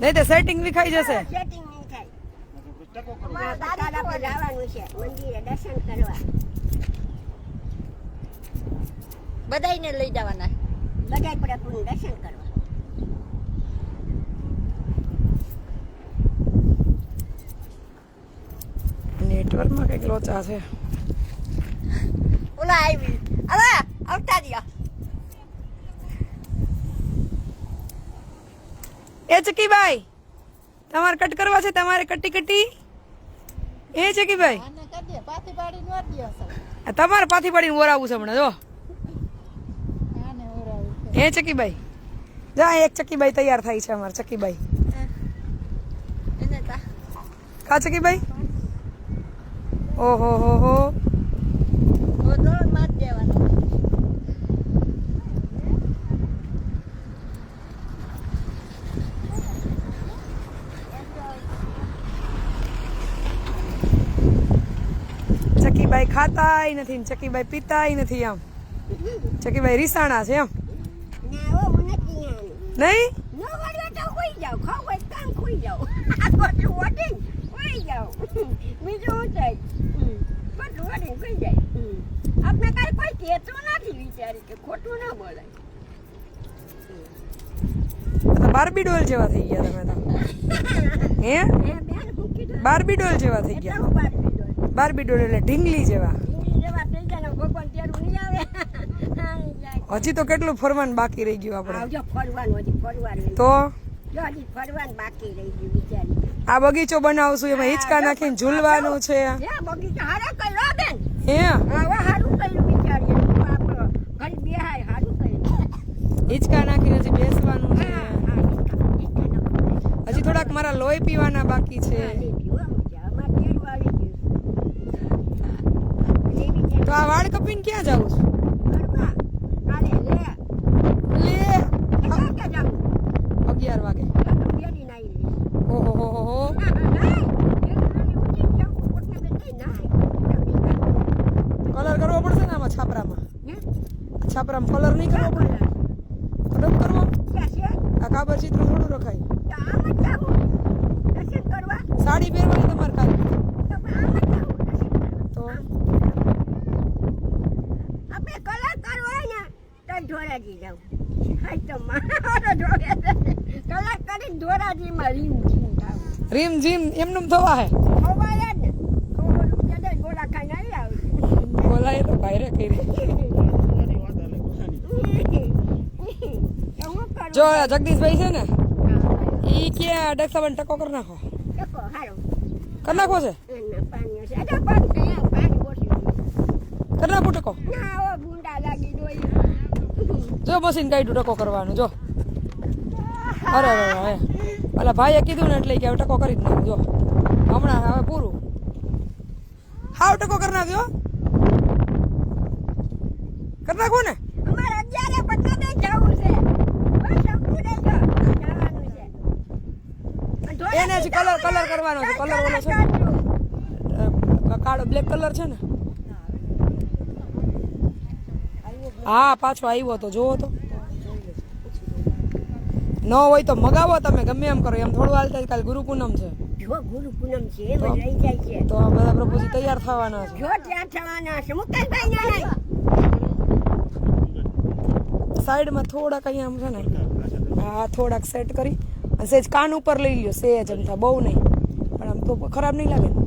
નહીં તો સેટિંગ વિખાઈ જશે. બધાયને લઈ જવાના. બધાય પ્રભુનું દર્શન કરવા. નેટવર્કમાં કંઈક લોચા છે. ઓલા આવી. અલા આવતા રહ્યો. એ ચકીભાઈ તમારે કટ કરવા છે તમારે કટી કટી? એ ચકીભાઈ તમારે પાથી પડીને ઓરાવું છે હમણાં જો. એ ચકીભાઈ જા એક ચકીબાઈ તૈયાર થાય છે અમારે ચકીબાઈ કા ચકીબાઈ ઓહો હો હો. ચકીબાઈ ખાતાય નથી ચકીભાઈ ચકીબાઈ પીતાય નથી આમ. ચકીબાઈ રીસાણા છે એમ. નહીં? આપણે કાંઈ કોઈ કહેતું નથી વિચારી કે ખોટું ના બોલાય. બારબી ડોલ જેવા થઈ ગયા તમે તો. હે? બારબી ડોલ જેવા થઈ ગયા. હું બારબી ડોલ એટલે ઢીંગલી જેવા હજી તો કેટલું ફરવાનું બાકી રહી ગયું આપણે? આવજો ફરવાનું હજી તો? આ બગીચો બનાવશું એમાં હિંચકા નાખીને ઝૂલવાનું છે. હિંચકા નાખીને હજી બેસવાનું છે. હજી થોડાક મારા લોહી પીવાના બાકી છે હા, લઈ પીવું આમ છે. અમારે તેરું આવી ગયું. લેવી છે. આ વાળ કપીને ક્યાં જાઉં છું? અગિયાર વાગે. ઓહો, હો. કલર કરવો પડશે ને આમાં છાપરામાં? છાપરામાં કલર નહીં કરવો પડે કલર કરવો? આ કાબર ચિત્ર થોડું રખાય તો આમ જ જાવું. દર્શન કરવા. સાડી પહેરવાની તમારે કાલે તો પણ આમ જ જાવું દર્શન કરવા. તો આપણે કલર કરવો હોય ને તો ધોરાજી જાવ હાય તો મારો જોડે કલર કરી ધોરાજીમાં રીમ જીમ થાવ રીમ જીમ એમનું થવા હે બોલાય તો ભાઈરે કરી. જો જગદીશભાઈ છે ને ઈ ક્યાં ડેક્સાબન ટકો કરી નાખો. કરી નાખો છે. કરી નાખો ટકો. જો મશીન કાઢ્યું ટકો કરવાનું જો. અરે અરે અરે. ઓલા ભાઈએ કીધું ને એટલે કે હવે ટકો કરી જ નાખું જો હમણાં હવે પૂરું. હાવ ટકો કરી નાખજો. કરી નાખો ને? જો એને હજી કલર કલર કરવાનો છે. કલર ઓલો છે. કાળો બ્લેક કલર છે ને? હા પાછો આવ્યો તો જોવો તો. ન હોય તો મગાવો તમે ગમે એમ કરો. એમ થોડું હાલતા કાલ ગુરુ પૂનમ છે. જો ગુરુ પૂનમ છે એમ જ રહી જાય છે. તો આ બધા પ્રભુજી તૈયાર થવાના છે. જો ત્યાં થવાના છે મુકેશભાઈ ના નહીં. સાઈડમાં થોડાક અહીંયા આમ છે ને હા થોડાક સેટ કરી અને સેજ કાન ઉપર લઈ લ્યો સેજ એમ થાય બહુ નહીં. પણ આમ તો ખરાબ નહીં લાગે ને.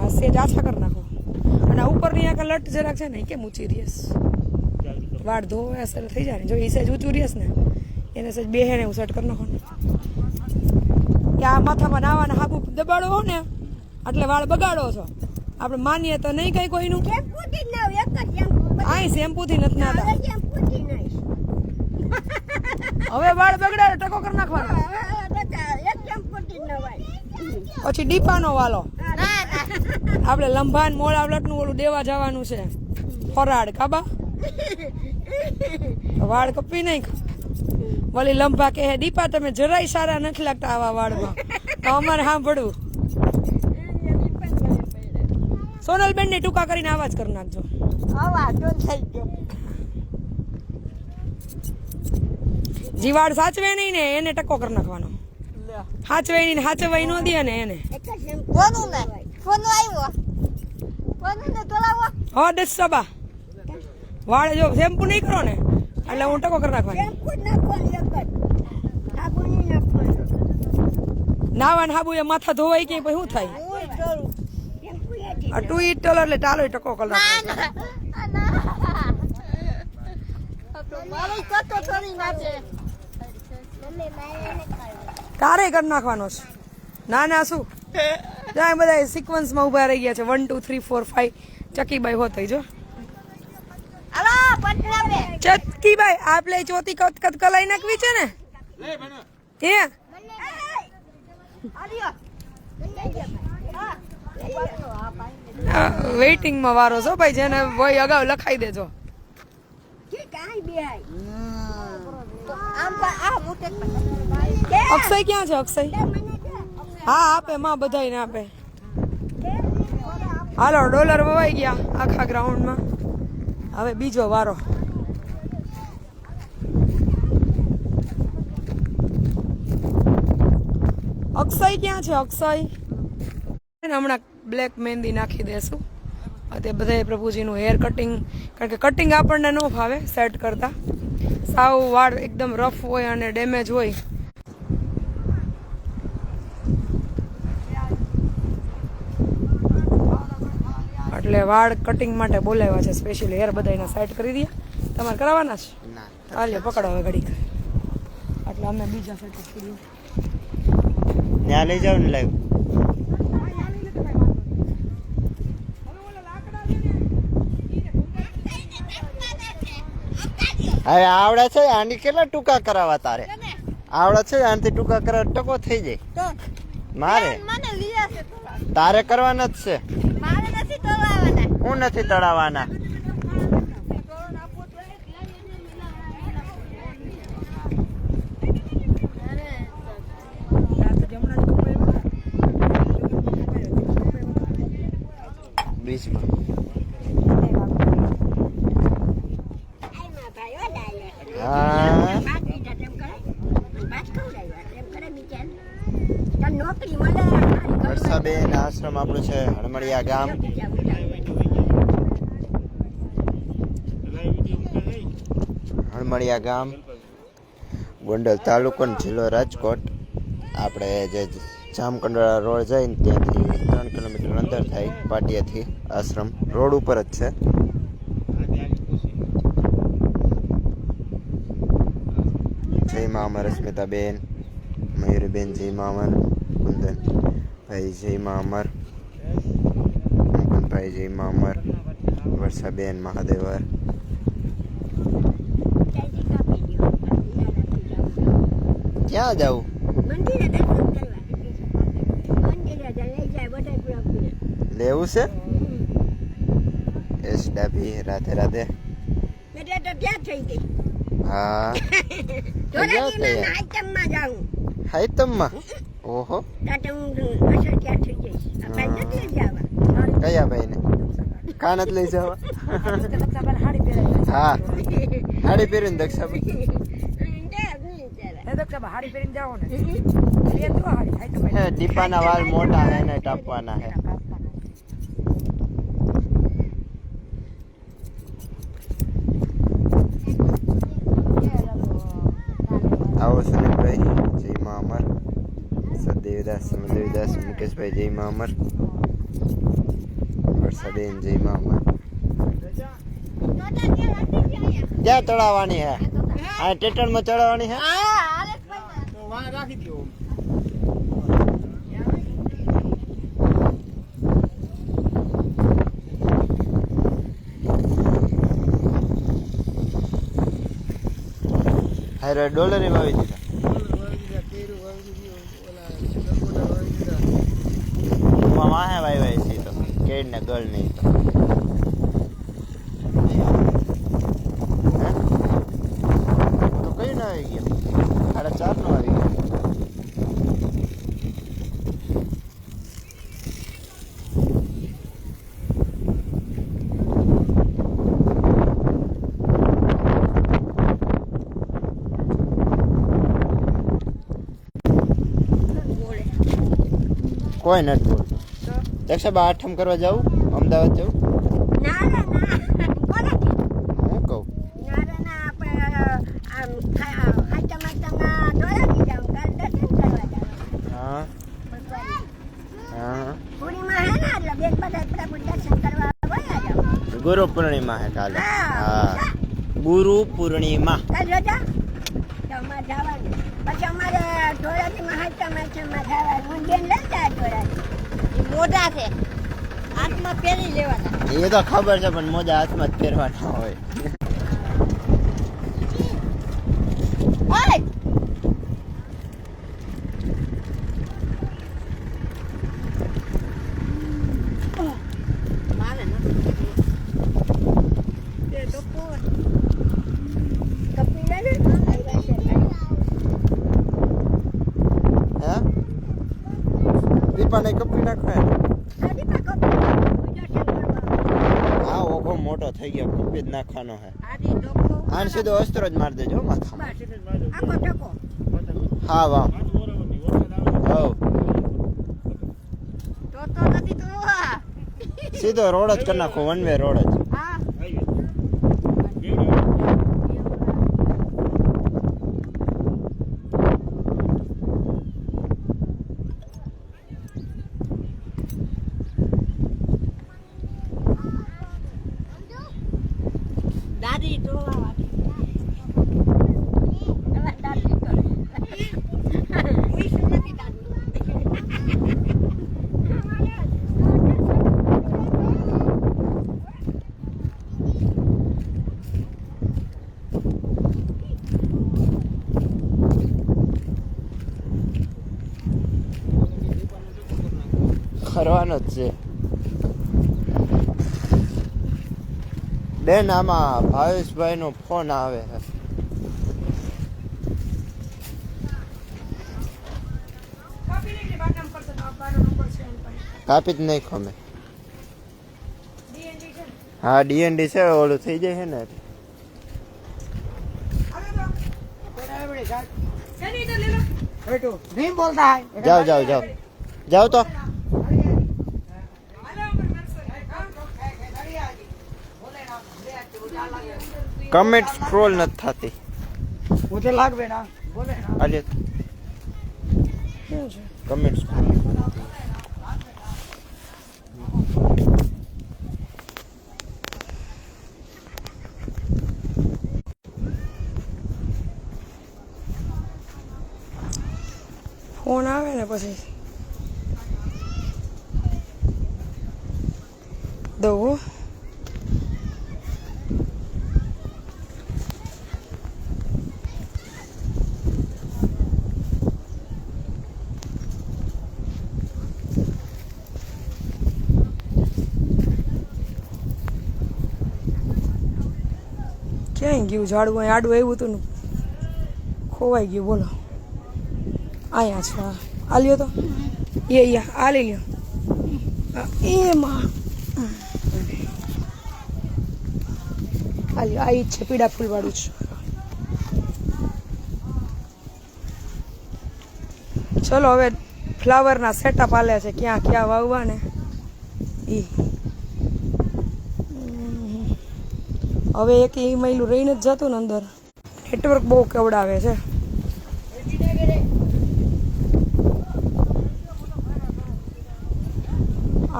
આ સેજ આછા કરી નાખો. અને આ ઉપરની આખા લટ જરાક છે ને કેમ ઊંચી રીસ વાળ ધોવે અસર થઈ જાય ને. જો એ સહેજ ઊંચું રીસ ને, એને સહેજ બે ને હું સેટ કરી નાખો કે આ માથામાં નાવાના હાબુ દબાડો હો ને એટલે વાળ બગાડો છો. આપણે માનીએ તો નહીં કઈ કોઈનું. આય શેમ્પુથી નથી નાતા. હવે વાળ બગડાડે, ટકો કરી નાખવાનો. પછી ડીપાનો વાલો. આપણે લંભાન મોળાવલટનું ઓલું દેવા જવાનું છે. ફરાડ કાબા વાળ કપી નહીં વળી લંબા કે દીપા તમે જરાય સારા નથી લાગતા આવા વાળમાં. તો અમારે સાંભળવું. સોનલબેન ને ટૂંકા કરીને આવાજ કરી નાખજો. જીવાડ સાચવે નહીં ને એને ટકો કરી નાખવાનો. સાચવે નહીં સાચવાય ન દે ને એને. ફોન આવ્યો. હા દસ સબા વાળ જો શેમ્પુ નહીં કરો ને એટલે હું ટકો કરી નાખવાની. નાવા ને હાબુ એ માથા ધોવાઈ કે પછી શું થાય? ટુ ઈટ ટોલર એટલે ટાલો ટકો કરી તારે કરી નાખવાનો છે. ના ના શું? ત્યાં બધા સિક્વન્સમાં ઊભા રહી ગયા છે. One two three four five ચકીબાઈ હોત જો. બે ચકીબાઈ આપણે ચોથી કત કલાઈ નાખવી છે ને? હે વેઇટિંગમાં વારો છો ભાઈ, જેને હોય અગાઉ લખાઈ દેજો. અક્ષય ક્યાં છે, અક્ષય? હા, આપે, માં બધાયને આપે. હાલો, ડોલર વવાઈ ગયા આખા ગ્રાઉન્ડમાં હવે બીજો વારો. અક્ષય ક્યાં છે, અક્ષય? હમણાં બ્લેક મહેંદી નાખી દેશું. તે બધા પ્રભુજીનું હેર કટિંગ કારણ કે કટિંગ આપણને ન ફાવે સેટ કરતા. સાવ વાળ એકદમ રફ હોય અને ડેમેજ હોય. એટલે વાળ કટિંગ માટે બોલાવ્યા છે સ્પેશિયલ હેર બધાના સેટ કરી દે તમારે કરાવવાના છે? હાલ્યો પકડો હવે ઘડીક. એટલે અમે બીજા સેટ કરીએ. ત્યાં લઈ જાવ ને લાઈવ હવે આવડે છે આની કેટલા ટૂંકા કરાવવા તારે? આવડે છે આનાથી ટૂંકા કરાવ ટકો થઈ જાય. મારે? મને લીયા છે. તોલા તારે કરવાના જ છે. હું નથી તળાવવાના. બીચમાં આયમાં આશ્રમ આપણું છે હા ભાત દીધા તેમ કરે અને ભાત ખવડાવ્યા તેમ કરે બિચારી તને નોકરી મળે મારી ઘરમાં વર્ષાબેન આશ્રમ આપણું છે હળમળિયા ગામ નોકરી જાવું હળમળિયા ગામ, ગોંડલ તાલુકો જિલ્લો રાજકોટ. આપણે જે જામકંડોળા રોડ જાય ને ત્યાંથી ત્રણ કિલોમીટર અંદર થાય પાટિયાથી આશ્રમ. રોડ ઉપર જ છે. જય મામા રશ્મિતાબેન મયુરીબેન, જય મામર કુંદન ભાઈ, જય મામર મુકુંદભાઈ જય મામર વર્ષાબેન, મહાદેવર. ક્યાં જવું લેવું છે? એસ ડાબી રાધે એટલે તો ત્યાં થઈ ગઈ. હા. ધોરાજીમાં આઈટમમાં જાઉં. હાઈતમમાં ઓહો. તાતે હું અસર ત્યાં થઈ જઈશ ભાઈ નથી જવા. કયા ભાઈને? કાન જ લઈ જવા? હા. સાડી પહેરીને દક્ષાભાઈ હાડી પહેરીને જાઓ ને. એ તો હાડી હાઈ તો દીપાના વાળ મોટા હે ને કાપવાના હે. આવો સુનિલભાઈ જય મા અમર. સદેવદાસ સમદેવદાસ મુકેશભાઈ જય મા અમર. વરસાદેન જય મા અમર. ક્યાં ચડાવવાની હે? આ ટેટરમાં ચડાવવાની હે. આ આલેશભાઈ હારે ડોલરે વાવી દીધા માં વાહે વાઈ વાઈ છે તો કેડ ને ગળ નહીં તો હે? તો કયું ના આવી ગયો સાડા ચાર નો આવી ગયો કોઈ નથી બોલતું દક્ષાબા આઠમ કરવા જાઉં અમદાવાદ ના હું કહું જાઉં, જાઉં. હા હા ગુરુ પૂર્ણિમા હે કાલે હા. ગુરુ પૂર્ણિમા કાલ રજા? તો અમારે જવાનું. પછી અમારે ધોરાજીમાં મહાત્મા છે જવાનું. મોઢા છે. હાથમાં પહેરી લેવાના. એ તો ખબર છે, પણ મોજા હાથમાં જ પહેરવાના હોય ઓય મારે નથી એ તો કોણ કપી લે ને. આવ્યા છે. હે દીપાને કપી નાખવા. આ ઓઘો મોટો થઈ ગયો કપી જ નાખવાનો હે આને સીધો અસ્ત્ર જ મારી દેજો માથા. હા વાહ. સીધો રોડ જ કરી નાખો વન વે રોડ જ હા દાદી જોવા વાળી તમારે દાદી કરો. પૈસા નથી દાદી ખરવાનો જ છે બેન આમાં ભાવેશભાઈનો ફોન આવે કાપી જ નહીં ખમે હા ડીએનડી છે ઓલું થઈ જાય છે ને જાઓ જાઓ જાઓ જાઓ તો कमेंट स्क्रोल न थाते वो तो लाग बे ना बोले ना। अजय कमेंट स्क्रोल फ़ोन आवे ना पसी। ક્યાંય ગયું, ઝાડવું અહીં આડું આવ્યું હતું ને, ખોવાઈ ગયું, બોલો. અહીંયા છે આ લ્યો તો. એ અહીંયા આ લઈ લ્યો. એમાં આ લ્યો, આ છે પીડા ફૂલવાળું છે ચલો, હવે ફ્લાવરના સેટઅપ આલ્યા છે, ક્યાં ક્યાં વાવવા ને ઈ. હવે એક ઈ મહિલું રહીને જ જતું ને અંદર. નેટવર્ક બહુ કેવડાવે છે.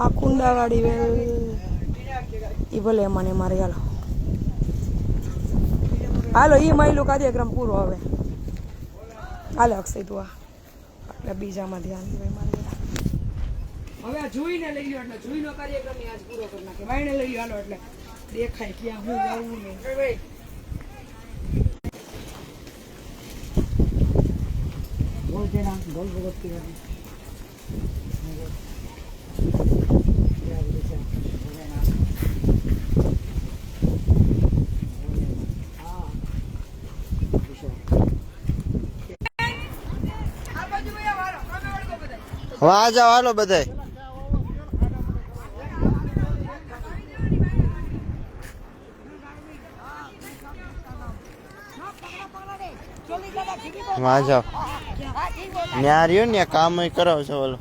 આ કુંડાવાળી વેલ એ ભલે મને મારે, હાલો. હાલો એ મહિલું કાર્યક્રમ પૂરો હવે. હાલે, અક્ષય તું આ. એટલે બીજામાં ધ્યાન દેવાય મારે. હવે જોઈને લઈ લો એટલે જોઈનો કાર્યક્રમ આજ પૂરો કરી નાખે. વાઈને લઈ લો એટલે. દેખાય ક્યાં હું જવું ને. બોલ તેના બોલ ભગત વાહ જાવ હાલો બધાય. માં જાઓ. ત્યાં રહ્યો ને કામ કરાવ છો ઓલો.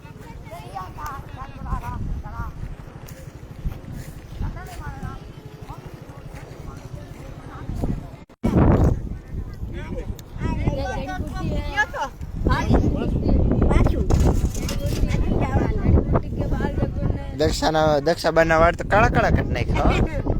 દક્ષાના દક્ષાબાના વાળ તો કાળા કાળા કરી નાખ્યા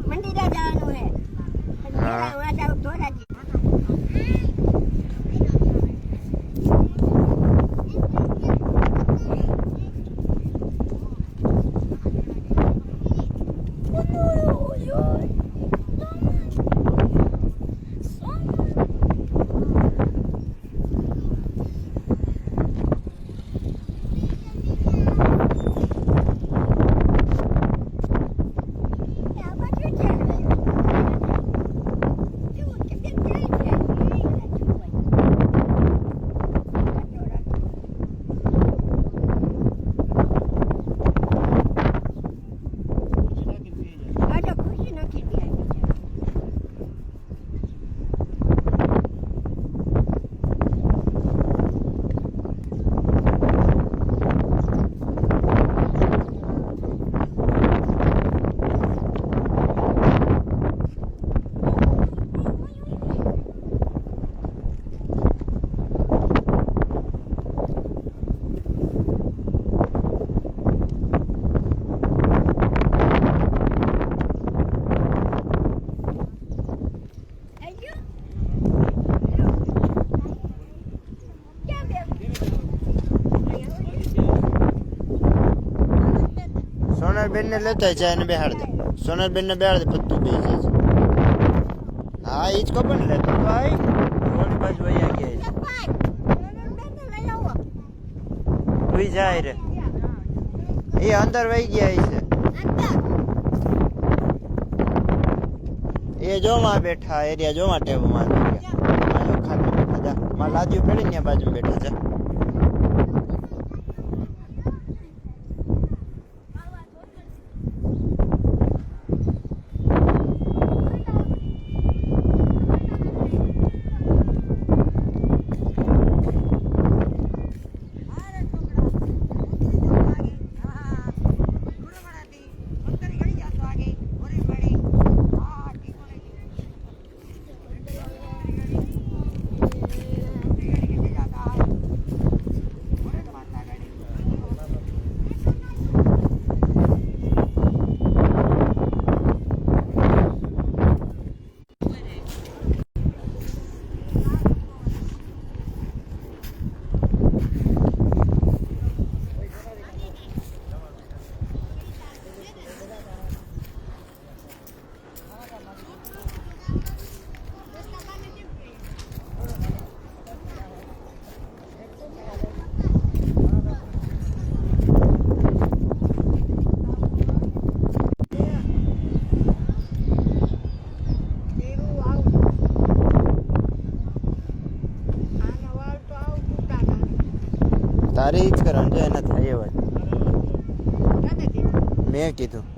બે સોનલબેન ને લેતા જાય અને બેહાડ દે. સોનલબેન ને બેહાડ દે પત્તું બે જાય હા એ જ ખબર ને લેતો ભાઈ ઓલી બાજુ વયા ગયા. તું જાય રે. એ અંદર વહી ગયા છે. એ જો માં બેઠા એરિયા જો માટે માં લાદ્યું બેઠા માં લાદીઓ પડી ને બાજુ બેઠા છે. એને થાય એવા જ. મેં કીધું.